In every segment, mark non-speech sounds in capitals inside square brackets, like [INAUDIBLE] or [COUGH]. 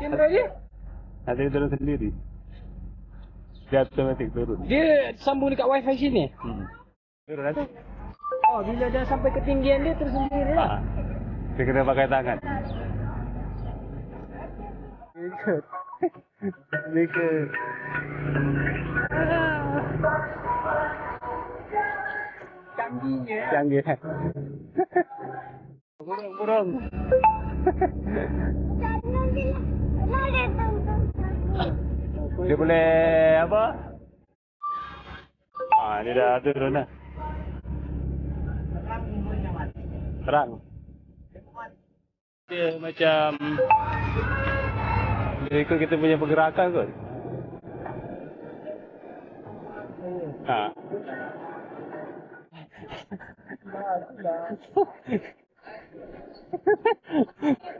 Kamera dia. Ada dia turun sendiri. Dia automatik turun. Dia sambung dekat wifi sini. Hmm. Turun ada. Oh, bila dah sampai ketinggian dia terus sendiri lah. Ha. Dia kena pakai tangan. Ikut. Mereka Canggihnya. canggih. Burung, burung. [LAUGHS] Dia boleh apa? Ah, dia dah turun dah. Terang. Dia macam dia ikut kita punya pergerakan kot. Ha. Oh, [LAUGHS]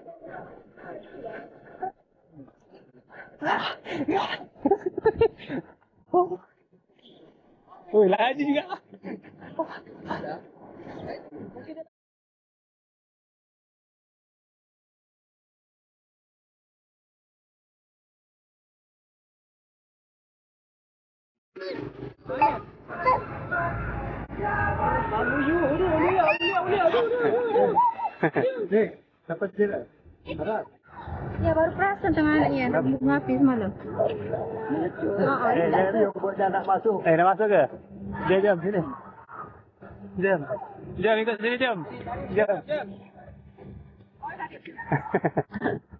aduh. Ni, dapat dia. Berat. Ya baru perasan tengah anaknya nak ngapi semalam. Oh, Eh, jangan dia buat dia nak masuk. Eh, nak masuk ke? Dia jam sini. Jam. Jam ikut sini jam. Jam. [LAUGHS]